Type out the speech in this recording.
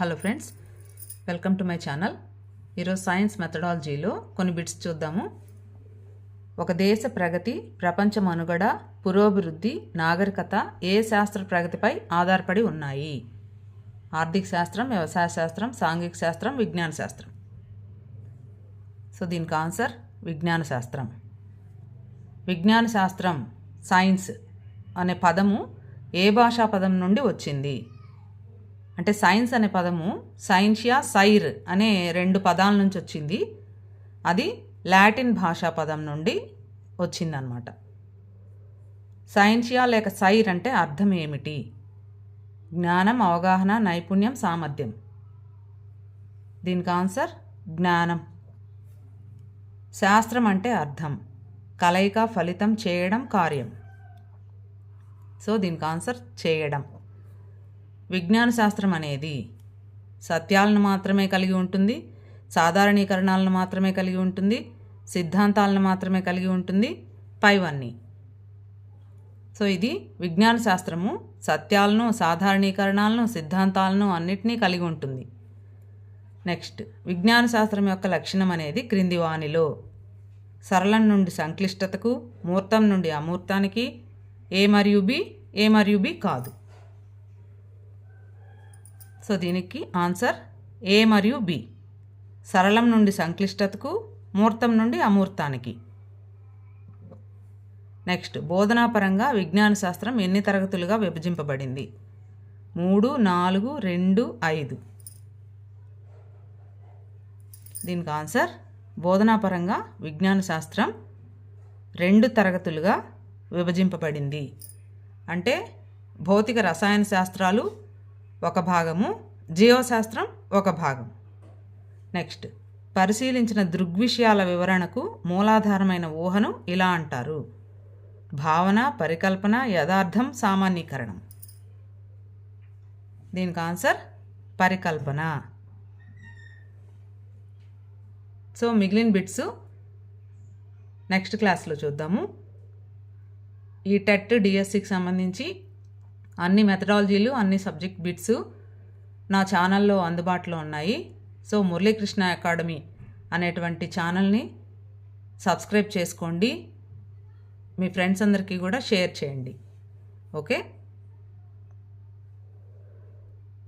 Hello friends welcome to my channel. ఈరోజు science మెథడాలజీలో కొన్ని బిట్స్ చూద్దాము. ఒక దేశ ప్రగతి ప్రపంచ మనుగడ పురోభివృద్ధి నాగరికత ఏ శాస్త్ర ప్రగతిపై ఆధారపడి ఉన్నాయి? ఆర్థిక శాస్త్రం వ్యవసాయ శాస్త్రం సాంఘిక శాస్త్రం విజ్ఞాన శాస్త్రం. సో దీనికి ఆన్సర్ విజ్ఞాన శాస్త్రం. విజ్ఞాన శాస్త్రం సైన్స్ అనే పదము ఏ భాషా పదం నుండి వచ్చింది? అంటే సైన్స్ అనే పదము సైన్షియా సైర్ అనే రెండు పదాల నుంచి వచ్చింది. అది లాటిన్ భాషా పదం నుండి వచ్చిందనమాట. సైన్షియా లేక సైర్ అంటే అర్థం ఏమిటి? జ్ఞానం అవగాహన నైపుణ్యం సామర్థ్యం. దీనికి ఆన్సర్ జ్ఞానం. శాస్త్రం అంటే అర్థం. కలయిక ఫలితం చేయడం కార్యం. సో దీనికి ఆన్సర్ చేయడం. విజ్ఞాన శాస్త్రం అనేది సత్యాలను మాత్రమే కలిగి ఉంటుంది సాధారణీకరణాలను మాత్రమే కలిగి ఉంటుంది సిద్ధాంతాలను మాత్రమే కలిగి ఉంటుంది పైవన్నీ సో ఇది విజ్ఞాన శాస్త్రము సత్యాలను సాధారణీకరణాలను సిద్ధాంతాలను అన్నిటినీ కలిగి ఉంటుంది. నెక్స్ట్ విజ్ఞాన శాస్త్రం యొక్క లక్షణం అనేది క్రింది వానిలో సరళం నుండి సంక్లిష్టతకు మూర్తం నుండి అమూర్తానికి ఏ మరియు బి ఏ మరియు బి కాదు. సో దీనికి ఆన్సర్ ఏ మరియు బి. సరళం నుండి సంక్లిష్టతకు మూర్తం నుండి అమూర్తానికి. నెక్స్ట్ బోధనాపరంగా విజ్ఞాన శాస్త్రం ఎన్ని తరగతులుగా విభజింపబడింది? మూడు నాలుగు రెండు ఐదు. దీనికి ఆన్సర్ బోధనాపరంగా విజ్ఞాన శాస్త్రం రెండు తరగతులుగా విభజింపబడింది. అంటే భౌతిక రసాయన శాస్త్రాలు ఒక భాగము జీవశాస్త్రం ఒక భాగం. నెక్స్ట్ పరిశీలించిన దృగ్విషయాల వివరణకు మూలాధారమైన ఊహను ఇలా అంటారు. భావన పరికల్పన యథార్థం సామాన్యీకరణం. దీనికి ఆన్సర్ పరికల్పన. సో మిగిలిన బిట్స్ నెక్స్ట్ క్లాస్లో చూద్దాము. ఈ టెట్ డిఎస్సికి సంబంధించి అన్ని మెథడాలజీలు అన్ని సబ్జెక్ట్ బిట్స్ నా ఛానల్లో అందుబాటులో ఉన్నాయి. సో మురళీకృష్ణ అకాడమీ అనేటువంటి ఛానల్ని సబ్స్క్రైబ్ చేసుకోండి. మీ ఫ్రెండ్స్ అందరికీ కూడా షేర్ చేయండి. ఓకే